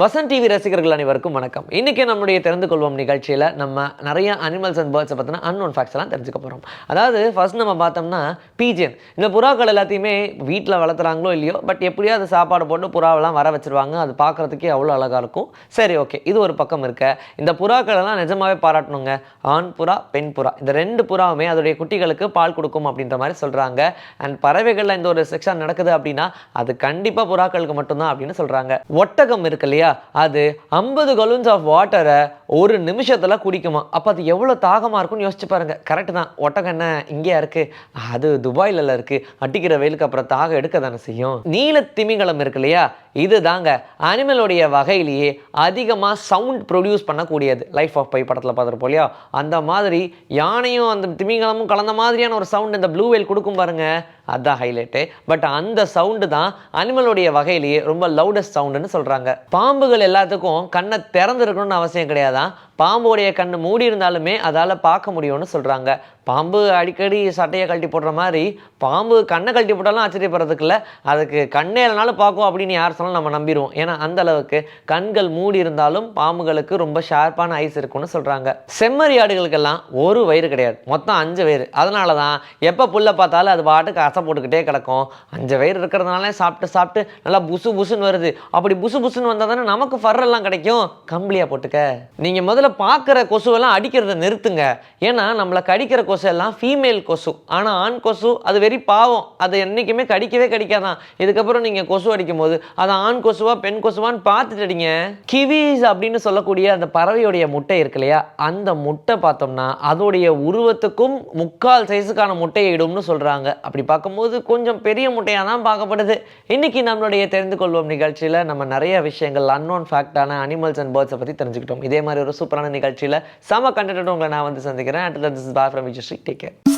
Vasan TV ரசிகர்கள் அனைவருக்கும் வணக்கம். இன்றைக்கி நம்முடைய தெரிந்து கொள்வோம் நிகழ்ச்சியில் நம்ம நிறைய அனிமல்ஸ் அண்ட் பேர்ட்ஸை பற்றின அன்னோன் ஃபேக்ட்ஸ் எல்லாம் தெரிஞ்சுக்க போகிறோம் அதாவது ஃபர்ஸ்ட் நம்ம பார்த்தோம்னா பீஜன் இந்த புறாக்கள் எல்லாத்தையுமே வீட்டில் வளர்த்துறாங்களோ இல்லையோ பட் எப்படியோ அது சாப்பாடு போட்டு புறாவெல்லாம் வர வச்சுருவாங்க. அது பார்க்குறதுக்கே அவ்வளோ அழகாக இருக்கும். சரி ஓகே இது ஒரு பக்கம் இருக்க. இந்த புறாக்கள் எல்லாம் நிஜமாகவே பாராட்டணுங்க. ஆண் புறா பெண் புறா. இந்த ரெண்டு புறாவுமே அதோடைய குட்டிகளுக்கு பால் கொடுக்கும் அப்படின்ற மாதிரி சொல்கிறாங்க அண்ட் பறவைகளில் இந்த ஒரு செக்ஷன் நடக்குது அப்படின்னா அது கண்டிப்பாக புறாக்களுக்கு மட்டும்தான் அப்படின்னு சொல்கிறாங்க ஒட்டகம் இருக்கு இல்லையா? அது ஐம்பது கலூன்ஸ் ஆஃப் வாட்டரை ஒரு நிமிஷத்தில் குடிக்குமா? அப்போ அது எவ்வளோ தாகமாக இருக்கும்னு யோசிச்சு பாருங்கள் கரெக்டு தான். ஒட்டகம் என்ன? இங்கேயா இருக்குது அது துபாயில இருக்குது அட்டிக்கிற வெயிலுக்கு அப்புறம் தாகம் எடுக்க தானே செய்யும். நீல திமிங்கலம் இருக்கு இல்லையா? இது தாங்க அனிமலுடைய வகையிலேயே அதிகமாக சவுண்ட் ப்ரொடியூஸ் பண்ணக்கூடியது. லைஃப் ஆஃப் பை படத்தில் பார்த்துருப்போம் இல்லையா? அந்த மாதிரி யானையும் அந்த திமிங்கலமும் கலந்த மாதிரியான ஒரு சவுண்ட் இந்த ப்ளூ வெயில் கொடுக்கும் பாருங்கள் அதுதான் ஹைலைட்டு பட் அந்த சவுண்டு தான் அனிமலுடைய வகையிலேயே ரொம்ப லவுடஸ்ட் சவுண்டுன்னு சொல்கிறாங்க பாம்புகள் எல்லாத்துக்கும் கண்ணை திறந்துருக்கணும்னு அவசியம் கிடையாதான் பாம்புடைய கண் மூடி இருந்தாலுமே அதால் பார்க்க முடியும்னு சொல்கிறாங்க பாம்பு அடிக்கடி சட்டையை கழட்டி போடுற மாதிரி பாம்பு கண்ணை கழட்டி போட்டாலும் ஆச்சரியப்படுறதுக்கு இல்லை. அதுக்கு கண்ணே இல்லைனாலும் பார்க்கும் அப்படின்னு யார் சொன்னாலும் நம்ம நம்பிடுவோம். ஏன்னா அந்த அளவுக்கு கண்கள் மூடி இருந்தாலும் பாம்புகளுக்கு ரொம்ப ஷார்ப்பான ஐஸ் இருக்கும்னு சொல்கிறாங்க செம்மறி ஆடுகளுக்கெல்லாம் ஒரு வயிறு கிடையாது. மொத்தம் அஞ்சு வயிறு. அதனால தான் எப்போ புல்லை பார்த்தாலும் அது பாட்டுக்கு அசை போட்டுக்கிட்டே கிடக்கும். அஞ்சு வயிறு இருக்கிறதுனால சாப்பிட்டு சாப்பிட்டு நல்லா புசு புசுன்னு வருது. அப்படி புசு புசுன்னு வந்தால் தானே நமக்கு ஃபர்ரெல்லாம் கிடைக்கும். கம்பளியாக போட்டுக்க. நீங்கள் முதல்ல பார்க்குற கொசுவெல்லாம் அடிக்கிறத நிறுத்துங்க. ஏன்னா நம்மளை கடிக்கிற கொசு எல்லாம் ஃபீமேல் கொசு. ஆனால் ஆண் கொசு அது வெறி பாவம். அது என்றைக்குமே கடிக்கவே கடிக்காதான் இதுக்கப்புறம் நீங்கள் கொசு அடிக்கும் போது அது ஆண் கொசுவா பெண் கொசுவான்னு பார்த்துட்டு அடிங்க கிவிஸ் அப்படின்னு சொல்லக்கூடிய அந்த பறவையுடைய முட்டை இருக்கு இல்லையா? அந்த முட்டை பார்த்தோம்னா அதோடைய உருவத்துக்கும் முக்கால் சைஸுக்கான முட்டையை இடும்னு சொல்கிறாங்க அப்படி பார்க்கும்போது கொஞ்சம் பெரிய முட்டையாக தான் பார்க்கப்படுது. இன்னைக்கு நம்மளுடைய தெரிந்து கொள்வோம் நிகழ்ச்சியில் நம்ம நிறைய விஷயங்கள் அன்னோன் ஃபேக்டான அனிமல்ஸ் அண்ட் பேர்ட்ஸை பற்றி தெரிஞ்சுக்கிட்டோம். இதே மாதிரி ஒரு சூப்பர் சூப்பரான நிகழ்ச்சியில் செம கண்டென்ட் உங்களை நான் வந்து சந்திக்கிறேன். And this is boy from Vijay Sri take care